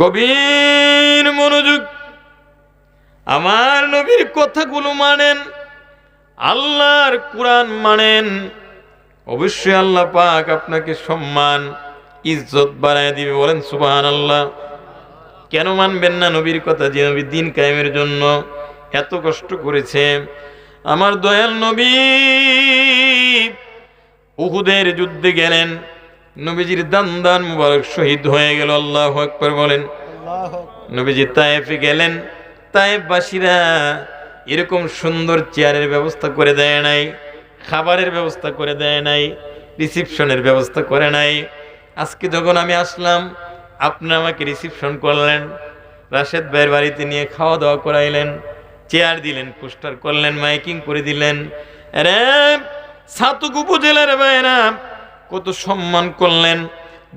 গভীর মনোযোগ। আমার নবীর কথাগুলো মানেন, আল্লাহর কোরআন মানেন। অবশ্যই আল্লাহ পাক আপনাকে সম্মান, ইজ্জত বাড়ায় দিবে। বলেন সুবাহান আল্লাহ কেন মানবেন না নবীর কথা যে নবী দিন কায়েমের জন্য এত কষ্ট করেছে? আমার দয়াল নবী উহুদের যুদ্ধে গেলেন। নবীজির দান দান মুবারক শহীদ হয়ে গেল আল্লাহ আকবর বলেন। নবীজি তায়েফে গেলেন তায়েফবাসীরা এরকম সুন্দর চেয়ারের ব্যবস্থা করে দেয় নাই খাবারের ব্যবস্থা করে দেয় নাই রিসিপশনের ব্যবস্থা করে নাই। আজকে যখন আমি আসলাম আপনি আমাকে রিসিপশন করলেন রাশেদ ভাইয়ের বাড়িতে নিয়ে খাওয়া দাওয়া করাইলেন চেয়ার দিলেন পোস্টার করলেন মাইকিং করে দিলেন। রে সাতুক উপজেলার ভাইয়েরা কত সম্মান করলেন,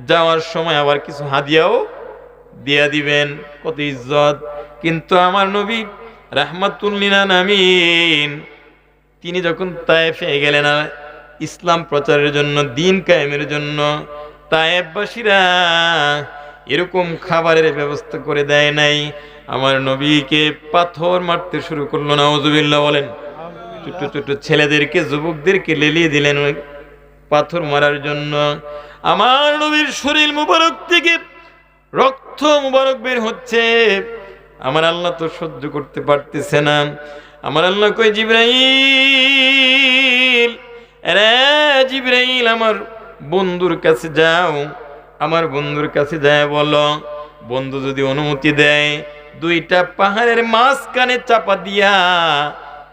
যাওয়ার সময় আবার কিছু হাদিয়াও দিয়া দিবেন, কত ইজ্জত। কিন্তু আমার নবী রাহমাতুল্লিনা নামিন তিনি যখন তায়েফে গেলেন, ইসলাম প্রচারের জন্য, দিন কায়েমের জন্য তায়েববাসীরা এরকম খাবারের ব্যবস্থা করে দেয় নাই। আমার নবীকে পাথর মারতে শুরু করল না ওজুবিল্লা বলেন। ছোট ছোট ছেলেদেরকে, যুবকদেরকে লেলিয়ে দিলেন। পাথর মারার জন্য আমার নবীর শরীর মুবারক থেকে রক্ত মুবারক বের হচ্ছে। আমার আল্লাহ তো সহ্য করতে পারতেছে না। আমার আল্লাহ কই জিব্রাইল রে জিব্রাইল, আমার বন্ধুর কাছে যাও, আমার বন্ধুর কাছে যায় বলো। বন্ধু যদি অনুমতি দেয়, দুইটা পাহাড়ের মাঝখানে চাপা দিয়া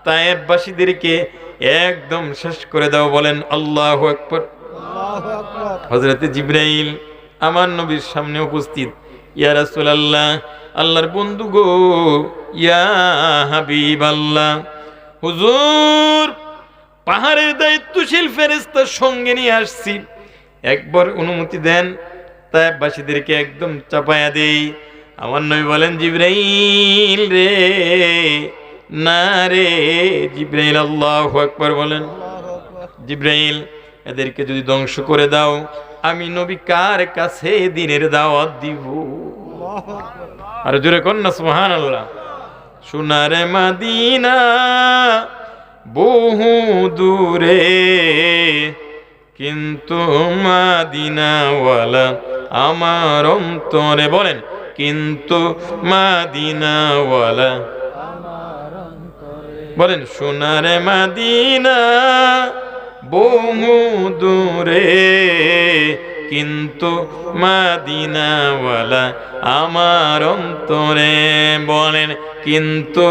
তায়েববাসীদেরকে একদম শেষ করে দাও বলেন আল্লাহ আকবর। হজরতে জিব্রাইল আমার নবীর সামনে উপস্থিত। ইয়া রাসূলুল্লাহ, আল্লাহর বন্ধু গো, ইয়া হাবিব আল্লাহ হুজুর, পাহাড়ের দায়িত্বশীল ফেরেস্তার সঙ্গে নিয়ে আসছি। একবার অনুমতি দেন তাইবাসীদেরকে একদম চাপায়া দেই। আমার নবী বলেন, জিব্রাইল রে না রে জিব্রাইল, আল্লাহ আকবার বলেন। জিব্রাইল, এদেরকে যদি ধ্বংস করে দাও, আমি নবী কার কাছে দিনের দাওয়াত দিব? আর জোরে না সুহান আল্লাহ সোনারে মাদিনা বহু দূরে, কিন্তু মাদিনাওয়ালা আমার অন্তরে বলেন, কিন্তু মাদিনাওয়ালা বলেন সোনারে মাদিনা বহু দূরে কিন্তু মাদিনাওয়ালা আমার অন্তরে বলেন কিন্তু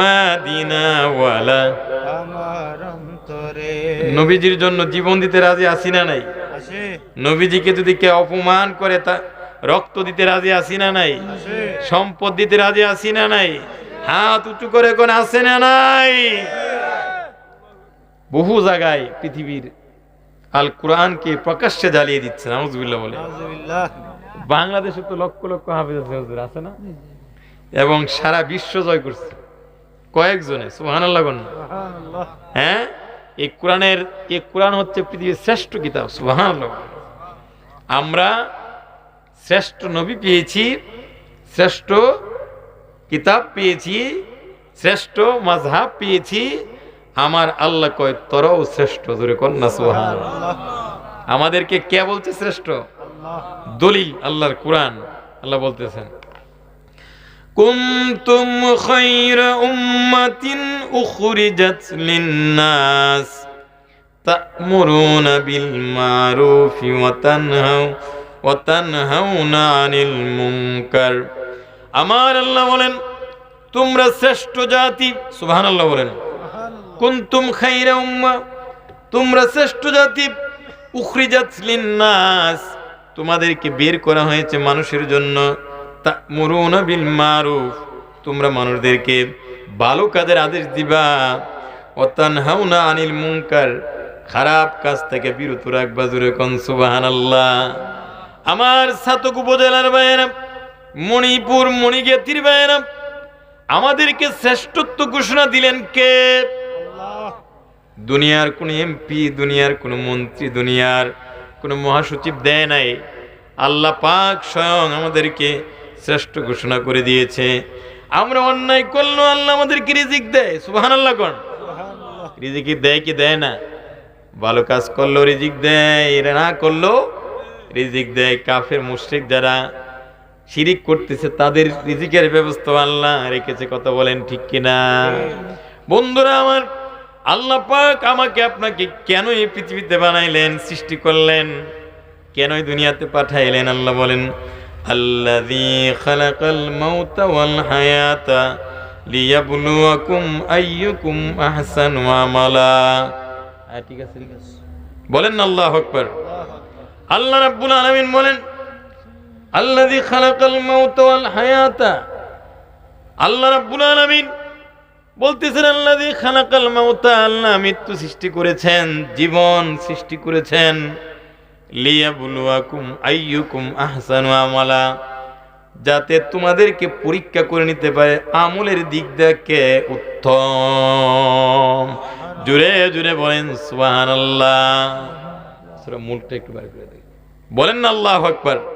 মাদিনাওয়ালা আমার অন্তরে। নবীজির জন্য জীবন দিতে রাজি আসি না নাই? নবীজিকে যদি কেউ অপমান করে তা রক্ত দিতে রাজি আসি না নাই? সম্পদ দিতে রাজি আসি না নাই? হাত উঁচু করে কোন আছে না নাই? বহু জায়গায় পৃথিবীর আল কোরআনকে প্রকাশ্যে জ্বালিয়ে দিচ্ছে নাউজুবিল্লাহ বলে। বাংলাদেশে তো লক্ষ লক্ষ হাফিজ আছে হুজুর আছে না? এবং সারা বিশ্ব জয় করছে। কয়েকজনে সুবহানাল্লাহ কোন হ্যাঁ? এই কোরআনের এই কোরআন হচ্ছে পৃথিবীর শ্রেষ্ঠ কিতাব সুবহানাল্লাহ আমরা শ্রেষ্ঠ নবী পেয়েছি শ্রেষ্ঠ কিতাব পেয়েছি শ্রেষ্ঠ মাযহাব পেয়েছি আমার আল্লাহ কয় তরও শ্রেষ্ঠ জোরে কন্যা সুবহানাল্লাহ। আমাদেরকে কে বলছে শ্রেষ্ঠ? দলিল আল্লাহর কোরআন আল্লাহ বলতেছেন। কুনতুম খায়রা উম্মাতিন উখরিজাত লিন-নাস তা'মুরুনা বিল মারুফি ওয়া তানহাউ ওয়া তানহাউনা আনিল মুনকার। আমার আল্লাহ বলেন, তোমরা শ্রেষ্ঠ জাতি। সুবহানাল্লাহ বলেন। সুবহানাল্লাহ কুনতুম খাইরা উম্মা। তোমরা শ্রেষ্ঠ জাতি। উখরিজাত লিন্নাস। তোমাদেরকে বের করা হয়েছে মানুষের জন্য। তা তা'মুরুনা বিল মারুফ তোমরা মানুষদেরকে ভালো কাজের আদেশ দিবা। ও তানহাউনা আনিল মুনকার। খারাপ কাজ থেকে বিরত রাখবা জুরে কোন, সুবহানাল্লাহ। আমার সাতক উপজেলার বাইরা মণিপুর মণিজ্ঞাতির বাইরা আমাদেরকে শ্রেষ্ঠত্ব ঘোষণা দিলেন কে? দুনিয়ার কোন এমপি দুনিয়ার কোন মন্ত্রী দুনিয়ার কোন মহাসচিব দেয় নাই। আল্লাহ পাক স্বয়ং আমাদেরকে শ্রেষ্ঠ ঘোষণা করে দিয়েছে। আমরা অন্যায় করল আল্লাহ আমাদেরকে রিজিক দেয়। সুবাহান আল্লাহ কোন রিজিক দেয় কি দেয় না? ভালো কাজ করল রিজিক দেয় এরা না করল রিজিক দেয়। কাফের মুশরিক যারা শিরিক করতেছে, তাদের রিজিকের ব্যবস্থা আল্লাহ রেখেছে, কথা বলেন ঠিক কিনা? বন্ধুরা আমার, আল্লাহ পাক আমাকে আপনাকে কেন এই পৃথিবীতে বানাইলেন, সৃষ্টি করলেন? কেন এই দুনিয়াতে পাঠাইলেন? আল্লাহ বলেন, আল্লাযী ওয়াল হায়াতা হ্যাঁ বলেন আল্লাহু আকবার। আল্লাহ রাব্বুল আলামিন বলেন আল্লাযী খালাকাল মাউতা ওয়াল হায়াতা। আল্লাহ রাব্বুল আলামিন বলতেছেন, আল্লাযী খালাকাল মাউতা, আল্লাহ মৃত্যু সৃষ্টি করেছেন, জীবন সৃষ্টি করেছেন। লিয়াবলুয়াকুম আইয়ুকুম আহসানু আমালা। যাতে তোমাদেরকে পরীক্ষা করে নিতে পারে, আমলের দিক থেকে উত্তম। জুড়ে জুড়ে বলেন, সুবহানাল্লাহ। সূরা মুখটা একটু বার করে দিই বলেন না, আল্লাহু আকবার।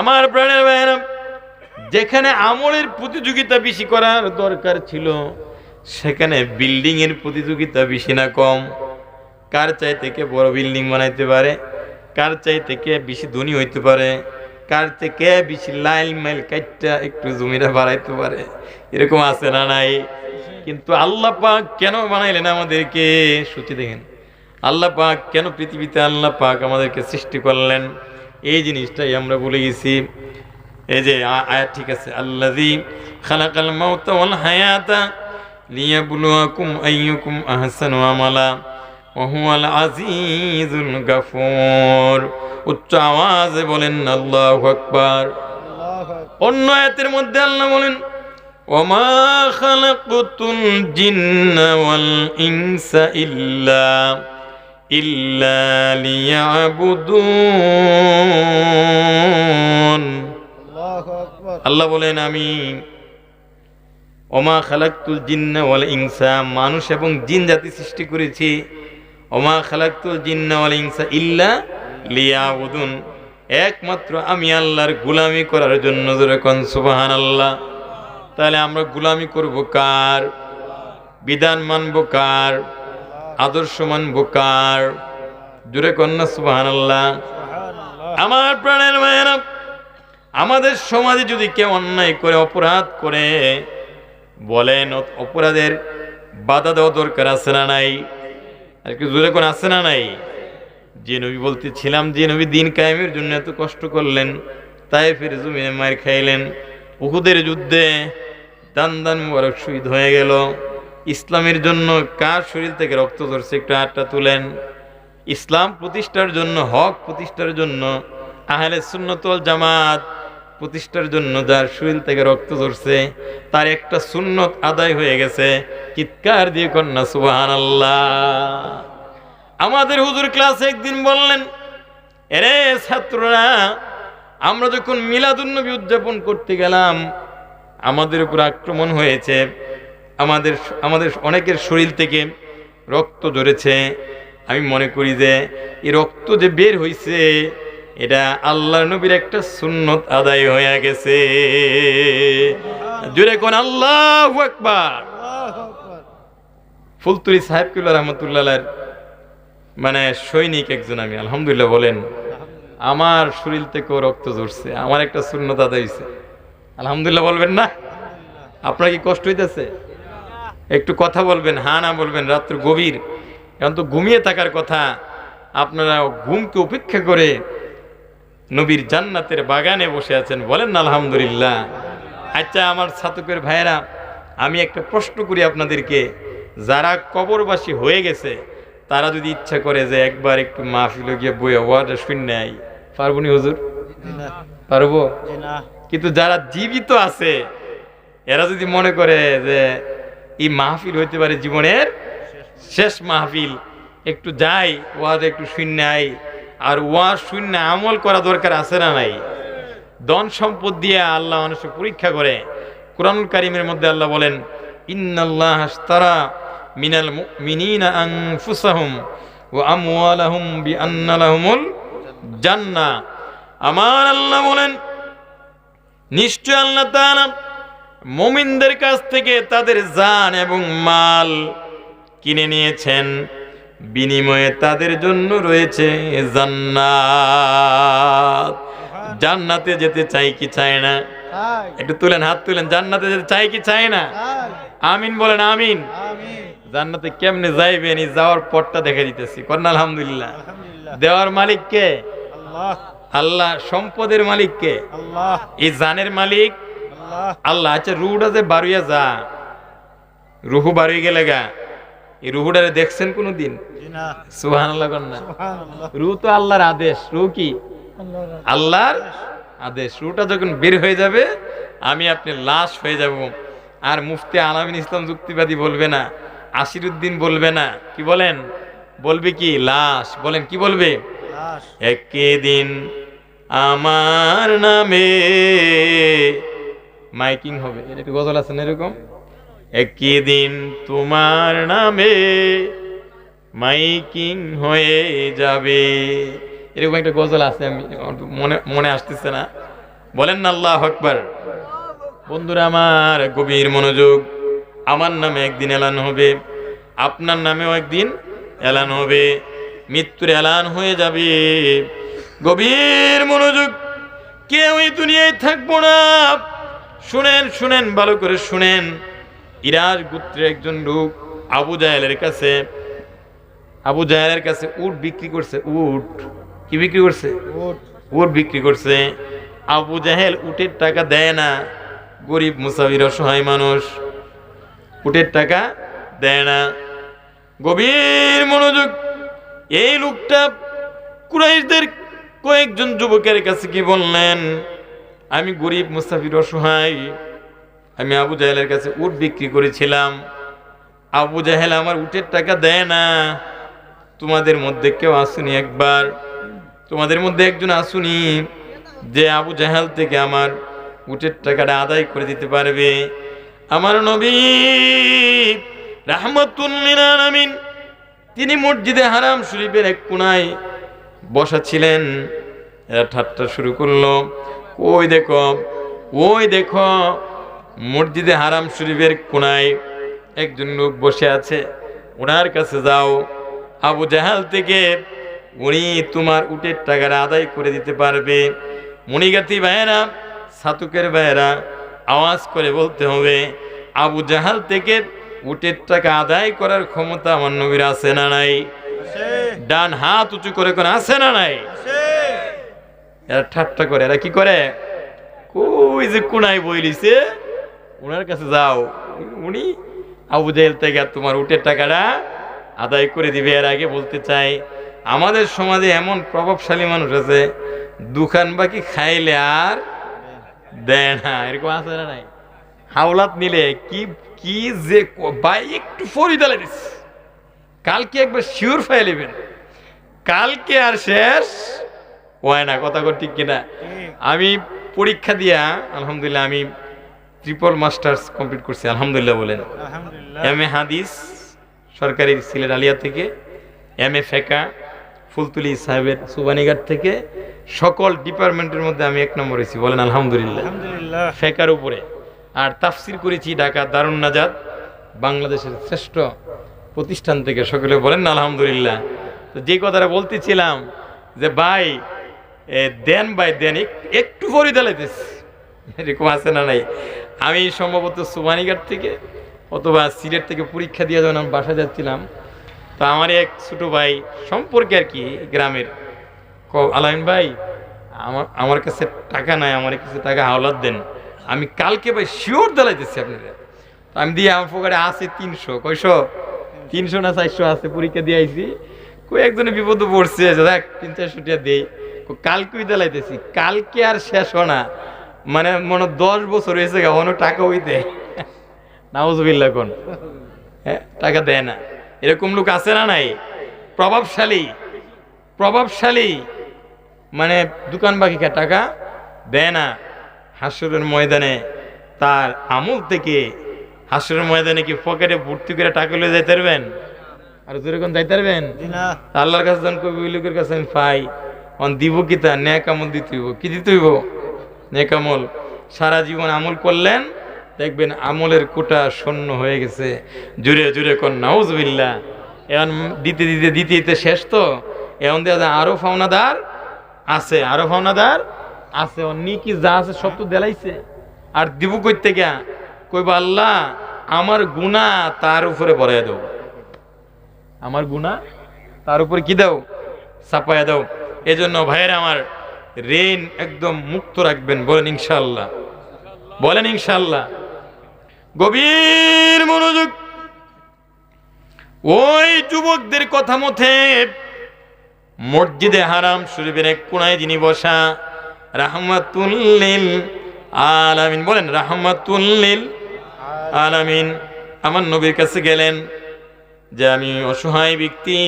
আমার প্রাণের ভাইয়েরা, যেখানে আমলের প্রতিযোগিতা বেশি করার দরকার ছিল, সেখানে বিল্ডিং এর প্রতিযোগিতা বেশি না কম। কার চাই থেকে বড় বিল্ডিং বানাইতে পারে, কার চাই থেকে বেশি ধনী হইতে পারে, কার থেকে বেশি লাইল মাইল কাটটা একটু জমিটা বাড়াইতে পারে, এরকম আছে না নাই? কিন্তু আল্লাহ পাক কেন বানাইলেন আমাদেরকে? সূচি দেখেন। আল্লাহ পাক কেন পৃথিবীতে আল্লাহ পাক আমাদেরকে সৃষ্টি করলেন? এই জিনিসটাই আমরা ভুলে গেছি। এই যে আ- আয়াত ঠিক আছে, আল্লাযী খালাকাল মাউতা ওয়াল হায়াতা লিয়াবলুয়াকুম আইয়ুকুম আহসানু আমালা ওয়া হুয়াল আজিজুল গাফুর। উচ্চ আওয়াজে বলেন, আল্লাহু আকবার। অন্য আয়াতের মধ্যে আল্লাহ বলেন, ওমা খালাকুতুল জিন্না ওয়াল ইনসা ইল্লা। আল্লাহ বলেন আমি ওমা খালাক্তুল জিন্না ওয়াল ইনসা মানুষ এবং জিন জাতি সৃষ্টি করেছি। ওমা খালাক্তুল জিন্না ওয়াল ইনসা ইল্লা লিয়াবুদুন। একমাত্র আমি আল্লাহর গুলামি করার জন্য যেরকম সুবাহান আল্লাহ তাহলে আমরা গুলামি করব কার? বিধান মানব কার? আদর্শ মানব কার জুড়ে কন্যা সুবাহান আল্লাহ আমার প্রাণের মায়েরা আমাদের সমাজে যদি কেউ অন্যায় করে অপরাধ করে বলেন অপরাধের বাধা দেওয়া দরকার আছে না নাই? আর কি জোরে কোন আছে না নাই? যে নবী বলতেছিলাম যে নবী দিন কায়েমের জন্য এত কষ্ট করলেন তাই ফিরে জমিনে মায়ের খাইলেন। উহুদের যুদ্ধে দান দান মুবারক শহীদ হয়ে গেল। ইসলামের জন্য কার শরীর থেকে রক্ত ধরছে? একটু হাতটা তুলেন। ইসলাম প্রতিষ্ঠার জন্য, হক প্রতিষ্ঠার জন্য, আহলে সুন্নতল জামাত প্রতিষ্ঠার জন্য যার শরীর থেকে রক্ত ধরছে, তার একটা সুন্নত আদায় হয়ে গেছে। চিৎকার দিয়ে কন্যা সুবাহান আমাদের হুজুর ক্লাসে একদিন বললেন, এরে ছাত্ররা, আমরা যখন মিলাদুন্নবী উদযাপন করতে গেলাম, আমাদের উপর আক্রমণ হয়েছে। আমাদের আমাদের অনেকের শরীর থেকে রক্ত ঝরেছে। আমি মনে করি যে এই রক্ত যে বের হইছে, এটা আল্লাহ নবীর একটা সুন্নত আদায় হয়ে গেছে। জুড়ে কোন আল্লাহ আকবার। ফুলতুরি সাহেব কিল্লা রহমতুল্লাহ মানে সৈনিক একজন আমি, আলহামদুলিল্লাহ বলেন, আমার শরীর থেকেও রক্ত ঝরছে, আমার একটা শূন্যতা আদায় হয়েছে আলহামদুলিল্লাহ বলবেন না? আপনার কি কষ্ট হইতেছে? একটু কথা বলবেন হা না বলবেন রাত্র গভীর। এখন তো ঘুমিয়ে থাকার কথা আপনারা ঘুমকে উপেক্ষা করে নবীর জান্নাতের বাগানে বসে আছেন বলেন না আলহামদুলিল্লাহ। আচ্ছা আমার ছাতকের ভাইয়েরা আমি একটা প্রশ্ন করি আপনাদেরকে। যারা কবরবাসী হয়ে গেছে তারা যদি ইচ্ছা করে যে একবার একটু মাহফিল গিয়ে বই ওয়াটা শূন্য আই পারব নি হুজুর? পারব? না। কিন্তু যারা জীবিত আছে এরা যদি মনে করে যে এই মাহফিল হইতে পারে জীবনের শেষ মাহফিল। একটু যাই, ওয়াজ একটু শূন্য আই আর ওয়াজ শূন্য আমল করা দরকার আছে না নাই? ধন সম্পদ দিয়ে আল্লাহ মানুষকে পরীক্ষা করে। কোরআনুল কারিমের মধ্যে আল্লাহ বলেন, ইন্নাল্লাহ আশতারা মিনাল মুমিনিনা আনফুসাহুম ওয়া আমওয়ালাহুম বিআন্না লাহুমুল জান্নাহ। আমার আল্লাহ বলেন, নিশ্চয় আল্লাহ তাআলা মুমিনদের কাছ থেকে তাদের জান এবং মাল কিনে নিয়েছেন। বিনিময়ে তাদের জন্য রয়েছে জান্নাত। জান্নাতে যেতে চাই কি চায় না? একটু তুলেন হাত তুলেন। জান্নাতে যেতে চাই কি চায় না? আমিন বলেন আমিন। জান্নাতে কেমনে যাইবেন এই যাওয়ার পথটা দেখে দিতেছি। কন্যা আলহামদুলিল্লাহ। দেওয়ার মালিক কে? আল্লাহ সম্পদের মালিক কে? আল্লাহ। এই জানের মালিক আল্লাহ। আচ্ছা রুহুটা যে বাড়ুইয়া যা। রুহু বাড়ুই গেলে গা। এই রুহুটারে দেখছেন কোনো দিন সুহান সুবহানাল্লাহ রু তো আল্লাহর আদেশ। রু কি? আল্লাহর আদেশ। রুটা যখন বের হয়ে যাবে আমি আপনি লাশ হয়ে যাব। আর মুফতি আলামিন ইসলাম যুক্তিবাদী বলবে না আসিরুদ্দিন বলবে না। কি বলেন? বলবে কি? লাশ। বলেন কি বলবে? একদিন আমার নামে মাইকিং হবে। এটা একটু গজল আছে না এরকম? একদিন তোমার নামে মাইকিং হয়ে যাবে। এরকম একটা গজল আছে, আমি মনে মনে আসতেছে না। বলেন না আল্লাহ আকবার। বন্ধুরা, আমার গভীর মনোযোগ, আমার নামে একদিন এলান হবে, আপনার নামেও একদিন এলান হবে, মৃত্যুর এলান হয়ে যাবে। গভীর মনোযোগ কেউ এই দুনিয়ায় থাকব না। শুনেন শুনেন ভালো করে শুনেন। ইরাজ গোত্রের একজন লোক আবু জাহেলের কাছে আবু জাহেলের কাছে উট বিক্রি করছে উট। কি বিক্রি করছে? উট। উট বিক্রি করছে। আবু জাহেল উটের টাকা দেয় না। গরিব মুসাফির অসহায় মানুষ উটের টাকা দেয় না। গভীর মনোযোগ এই লোকটা কুরাইশদের কয়েকজন যুবকের কাছে কি বললেন? আমি গরিব মুস্তাফির অসহায়। আমি আবু জাহেলের কাছে উট বিক্রি করেছিলাম। আবু জাহেল আমার উটের টাকা দেয় না। তোমাদের মধ্যে কেউ আসুনি একবার। তোমাদের মধ্যে একজন আসুনি যে আবু জাহাল থেকে আমার উটের টাকাটা আদায় করে দিতে পারবে। আমার নবী রাহমাতুল আমিন তিনি মসজিদে হারাম শরীফের এক কোনায় বসা ছিলেন। এরা ঠাট্টা শুরু করল। ওই দেখো ওই দেখো মসজিদে হারাম শরীফের কোনায় একজন লোক বসে আছে। ওনার কাছে যাও। আবু জাহাল থেকে উনি তোমার উটের টাকাটা আদায় করে দিতে পারবে। মণিগাতি ভাইয়েরা সাতুকের ভাইয়েরা আওয়াজ করে বলতে হবে আবু জাহাল থেকে উটের টাকা আদায় করার ক্ষমতা আমার নবীর আছে না নাই? ডান হাত উঁচু করে কোন আছে না নাই? এরা ঠাট্টা করে, এরা কি করে? কই যে কোনায় বইলিছে? ওনার কাছে যাও। উনি আবু জাহেল থেকে তোমার উটের টাকাটা আদায় করে দিবে। এর আগে বলতে চাই, আমাদের সমাজে এমন প্রভাবশালী মানুষ আছে দোকান বাকি খাইলে আর দেয় না। এরকম আছে না নাই? হাওলাত নিলে কি কি যে ভাই, একটু ফরিদালে দিস। কালকে একবার শিওর ফাইলেবেন কালকে আর শেষ হয় না কথা কর ঠিক কিনা। আমি পরীক্ষা দিয়া আলহামদুলিল্লাহ আমি ট্রিপল মাস্টার্স কমপ্লিট করছি আলহামদুলিল্লাহ বলেন। এম এ হাদিস সরকারি সিলেট আলিয়া থেকে এম এ ফেকা ফুলতুলি সাহেবের সুবানীঘাট থেকে সকল ডিপার্টমেন্টের মধ্যে আমি এক নম্বর হয়েছি বলেন আলহামদুলিল্লাহ। আলহামদুলিল্লাহ। ফেকার উপরে। আর তাফসির করেছি ঢাকা দারুণ নাজাদ বাংলাদেশের শ্রেষ্ঠ প্রতিষ্ঠান থেকে সকলে বলেন আলহামদুলিল্লাহ। তো যে কথাটা বলতেছিলাম যে ভাই দেন বাই দেন এক- একটু পরে দালাইতেস এরকম আছে না নাই? আমি সম্ভবত সুবানীঘাট থেকে অথবা সিলেট থেকে পরীক্ষা দিয়ে যখন আমি বাসা যাচ্ছিলাম, তো আমার এক ছোটো ভাই সম্পর্কে আর কি গ্রামের ক- আলাইন ভাই, আমার আমার কাছে টাকা নাই, আমার কাছে টাকা হাওলাত দেন। আমি কালকে ভাই শিওর দালাইতেছি আপনারা। তো আমি দিয়ে আমার পকেটে আছে তিনশো। কয়শো? তিনশো না চারশো আছে, পরীক্ষা দিয়ে আইছি। কই একজনে বিপদে পড়ছে দেখ তিন চারশো টাকা কই কালকেই দালাইতেছি কালকে আর শেষ না। মানে মনে দশ বছর হয়েছে গা অন্য টাকা ওই দেয় নাউজবিল্লা কোন। হ্যাঁ টাকা দেয় না। এরকম লোক আছে না নাই? প্রভাবশালী। প্রভাবশালী। মানে দোকান বাকিকা টাকা দেয় না। হাসরের ময়দানে তার আমল থেকে হাসরের ময়দানে কি পকেটে ভর্তি করে টাকা লয়ে যাইতে পারবেন? আর যেরকম যাইতে পারবেন? আল্লাহর কাছে যখন কবি লোকের কাছে আমি পাই অন দিব কি তা? ন্যাক আমল দিতে হইব। কি দিতে হইব? ন্যাক আমল সারা জীবন আমল করলেন, দেখবেন আমলের কোটা শূন্য হয়ে গেছে। জুড়ে জুড়ে কর নাউজবিল্লা এখন দিতে দিতে দিতে দিতে শেষ তো? এখন দেখা যায় আরও ফাওনাদার আছে, আরও ফাওনাদার আছে। অন্য কি যা আছে সব তো দেলাইছে। আর দিব কইতে গিয়া? কইবা, আল্লাহ, আমার গুণা তার উপরে বড়াই দেও। আমার গুণা তার উপরে কি দাও? চাপায়া দাও। এজন্য ভাইয়ের আমার ঋণ একদম মুক্ত রাখবেন, বলেন ইনশাল্লাহ বলেন ইনশাল্লাহ গভীর মনোযোগ। ওই যুবকদের কথা মতে মসজিদে হারাম শরীফের এক কোনায় যিনি বসা, রাহমাতুল্লিল আলামিন। বলেন, রাহমাতুল্লিল আলামিন। আমার নবীর কাছে গেলেন যে, আমি অসহায় ব্যক্তি।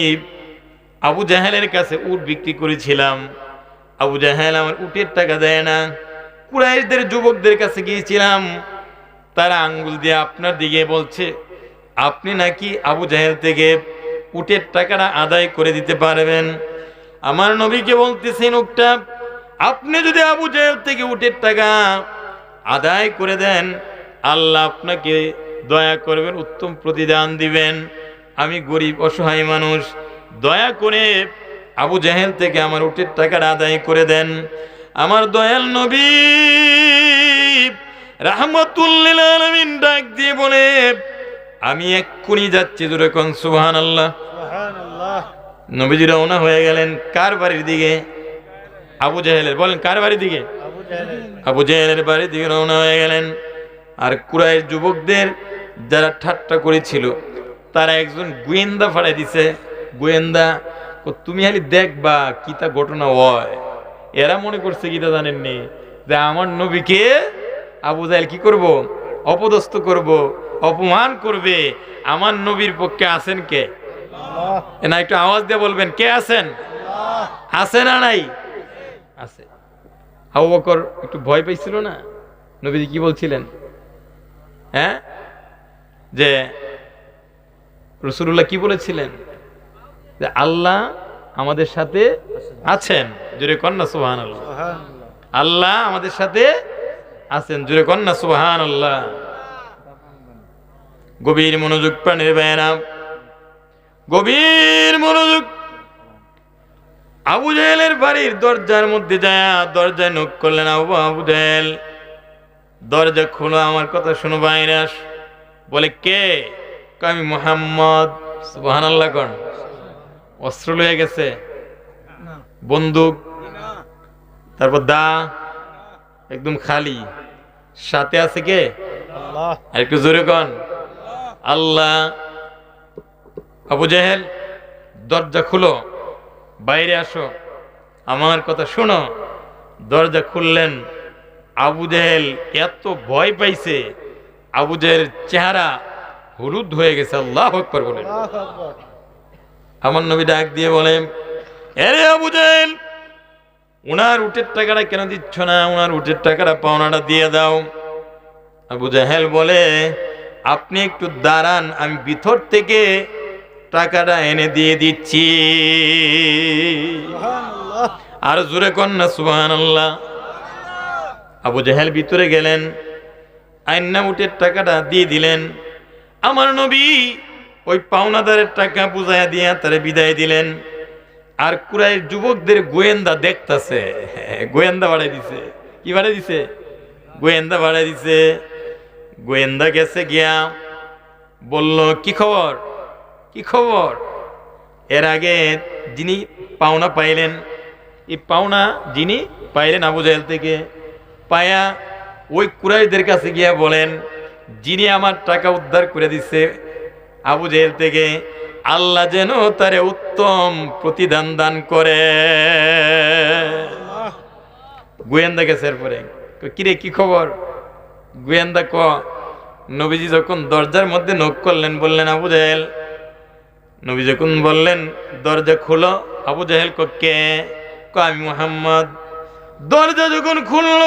আবু জাহেলের কাছে উট বিক্রি করেছিলাম। আবু জাহেল আমার উটের টাকা দেয় না। কুরাইশদের যুবকদের কাছে গিয়েছিলাম। তারা আঙ্গুল দিয়ে আপনার দিকে বলছে, আপনি নাকি আবু জাহেল থেকে উটের টাকাটা আদায় করে দিতে পারবেন? আমার নবীকে বলতেছেন উটটা, আপনি যদি আবু জাহেল থেকে উটের টাকা আদায় করে দেন, আল্লাহ আপনাকে দয়া করবেন, উত্তম প্রতিদান দিবেন। আমি গরিব, অসহায় মানুষ দয়া করে আবু জাহেল থেকে আমার উটের টাকাটা আদায় করে দেন। আমার দয়াল নবী রাহমাতুল্লিল আলামিন ডাক দিয়ে বলে আমি এক্ষুনি যাচ্ছি জোরে কোন সুবহানাল্লাহ। সুবহানাল্লাহ। নবীজি রওনা হয়ে গেলেন কার বাড়ির দিকে? আবু জাহেলের বলেন কার বাড়ির দিকে? আবু জাহেলের। বাড়ির দিকে রওনা হয়ে গেলেন। আর কুরাইয়ের যুবকদের যারা ঠাট্টা করেছিল তারা একজন গোয়েন্দা ফাড়াই দিছে। গোয়েন্দা তুমি খালি দেখবা কি তা ঘটনা হয়। এরা মনে করছে কি তা জানেননি? যে আমার নবীকে আবু জাহেল কি করব? অপদস্থ করব, অপমান করবে। আমার নবীর পক্ষে আছেন কে? না একটু আওয়াজ দিয়ে বলবেন, কে আছেন? আছে না নাই? আছে। আবু বকর একটু ভয় পাইছিল না? নবীজি কি বলছিলেন? হ্যাঁ? যে রসুল্লাহ কি বলেছিলেন? যে আল্লাহ আমাদের সাথে আছেন। জোরে কন্যা সুবাহান আল্লাহ আমাদের সাথে আছেন। জোরে কন্যা সুবাহান আল্লাহ গভীর মনোযোগ প্রাণের বেয়ানা গভীর মনোযোগ। আবু জাহেলের বাড়ির দরজার মধ্যে যায় দরজায় নক করলেন আবু আবু জাহেল দরজা খোলো আমার কথা শুনো বাইরাস বলে কে? আমি মোহাম্মদ। সুবহানাল্লাহ কন। অস্ত্র লয়ে গেছে। বন্দুক তারপর দা একদম খালি। সাথে আছে কে? আর একটু জোরে কন। আল্লাহ। আবু জাহেল দরজা খুলো। বাইরে আসো। আমার কথা শোনো। দরজা খুললেন। আবু জাহেল এত ভয় পাইছে। আবু জাহেলের চেহারা হলুদ হয়ে গেছে। আল্লাহ আকবার বলেন। আকবার। আমার নবী ডাক দিয়ে বলে এরে আবু জাহেল উনার উটের টাকাটা কেন দিচ্ছ না? উনার উটের টাকাটা পাওনাটা দিয়ে দাও। আবু জাহেল বলে আপনি একটু দাঁড়ান আমি ভিতর থেকে টাকাটা এনে দিয়ে দিচ্ছি। আর জোরে কন্যা সুবাহান আল্লাহ আবু জাহেল ভিতরে গেলেন আইন্না উটের টাকাটা দিয়ে দিলেন। আমার নবী ওই পাওনাদারের টাকা বুঝাইয়া দিয়া তারে বিদায় দিলেন। আর কুরাইয়ের যুবকদের গোয়েন্দা দেখতাছে। গোয়েন্দা বাড়াই দিছে। কি বাড়াই দিছে? গোয়েন্দা বাড়াই দিছে। গোয়েন্দা গেছে গিয়া বলল, কি খবর? কি খবর? এর আগে যিনি পাওনা পাইলেন, এই পাওনা যিনি পাইলেন আবু জাহেল থেকে, পায়া ওই কুরাইদের কাছে গিয়া বলেন, যিনি আমার টাকা উদ্ধার করে দিচ্ছে আবু জেহেল থেকে আল্লাহ যেন তারে উত্তম প্রতিদান দান করে। গোয়েন্দা গেছে এরপরে। কিরে কি খবর? গোয়েন্দা ক নবীজি যখন দরজার মধ্যে নখ করলেন বললেন আবু জাহেল। নবী যখন বললেন দরজা খুলো। আবু জাহেল ক কে? ক আমি মোহাম্মদ। দরজা যখন খুলল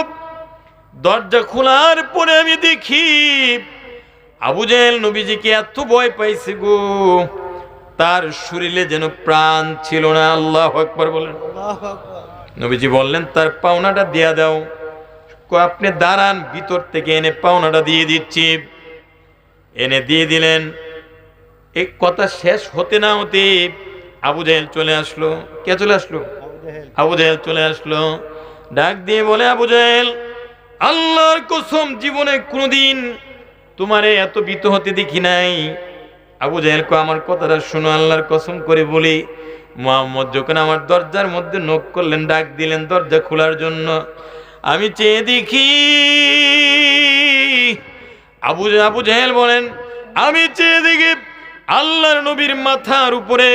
দরজা খোলার পরে আমি দেখি আবু জাহেল নবীজিকে এত ভয় পাইছে গো। তার শরীরে যেন প্রাণ ছিল না। আল্লাহ একবার বলেন। আল্লাহু আকবার। নবীজি বললেন তার পাওনাটা দিয়া দাও। কো আপনি দাঁড়ান ভিতর থেকে এনে পাওনাটা দিয়ে দিচ্ছি। এনে দিয়ে দিলেন। এই কথা শেষ হতে না হতে আবু জাহেল চলে আসলো। কে চলে আসলো? আবু জেহেল। আবু জাহেল চলে আসলো। ডাক দিয়ে বলে আবু জাহেল আল্লাহর কসম জীবনে কোনোদিন তোমারে এত বিত হতে দেখি নাই। আবু জাহেল কো আমার কথাটা শুনো আল্লাহর কসম করে বলি। মোহাম্মদ যখন আমার দরজার মধ্যে নখ করলেন ডাক দিলেন দরজা খোলার জন্য আমি চেয়ে দেখি। আবু আবু জাহেল বলেন আমি চেয়ে দেখি আল্লাহর নবীর মাথার উপরে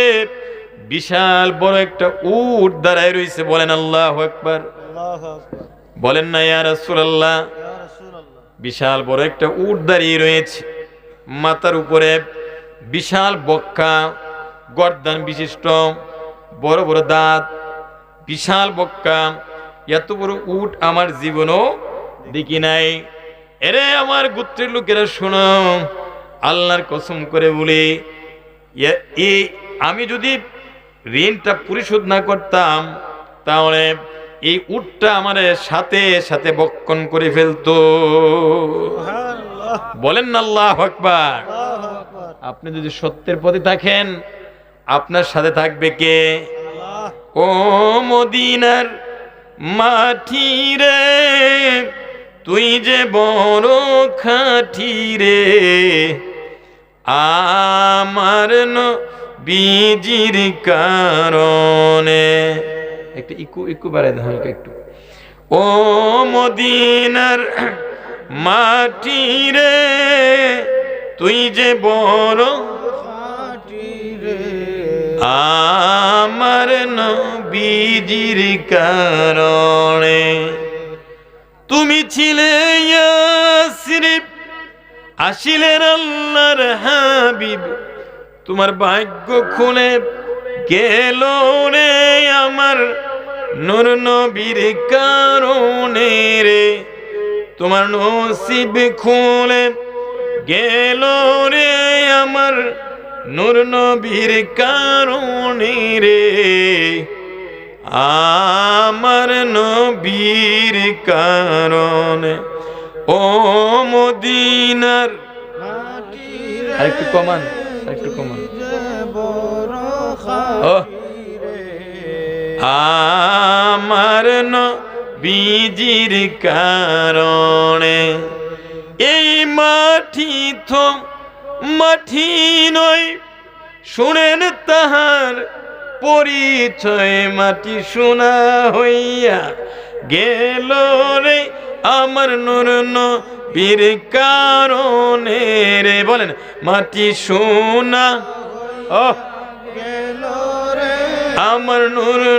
বিশাল বড় একটা উট দাঁড়ায় রয়েছে। বলেন আল্লাহ একবার বলেন না ইয়া রাসূলুল্লাহ ইয়া রাসূলুল্লাহ। বিশাল বড় একটা উট দাঁড়িয়ে রয়েছে। মাথার উপরে বিশাল বক্কা, গর্দান বিশিষ্ট, বড় বড় দাঁত, বিশাল বক্কা। এত বড় উট আমার জীবনও দেখি নাই। এরে আমার গোত্রের লোকেরা শোনো, আল্লাহর কসম করে বলি আমি যদি ঋণটা পরিশোধ না করতাম, তাহলে এই উটটা আমার সাথে সাথে বক্ষণ করে ফেলতো। বলেন না আল্লাহ আকবার। আপনি যদি সত্যের পথে থাকেন আপনার সাথে থাকবে কে? ও মদিনার মাটি রে তুই যে বড় খাটি রে। আমার বীজির কারণে একটু ইকু ইকু বাড়াই দেন হালকা একটু। ও মদিনার মাটি রে তুই যে বড় আমার নবীজির কারণে। তুমি ছিলে ইয়াসরিব আসিলেন আল্লাহর হাবিব। তোমার ভাগ্য খুলে গেল রে আমার নূর নবীর কারণে রে। তোমার নসিব খুলে গেল রে আমার নূর নবীর কারণে রে। আমার নবীর কারণে ও মদিনার আরেকটু কমান আরেকটু কমান। আমার বীজির কারণে এই মাটি তো মাটি নয়, শুনেন তাহার পরিচয়, মাটি শোনা হইয়া গেল রে আমার নূর বীর কারণে রে। বলেন, মাটি শোনা ও। গেল আমার নূর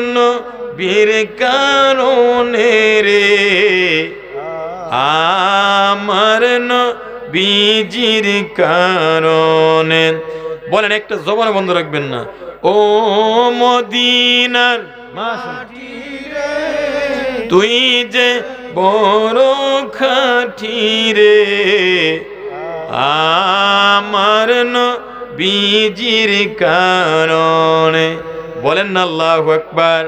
বীর কারণে রে। আমার বীজির কারণে। বলেন, একটা জবান বন্ধ রাখবেন না। ও মদিনার তুই যে বড় খাটি রে। আমার বীজির কারণে বলেন না আল্লাহ একবার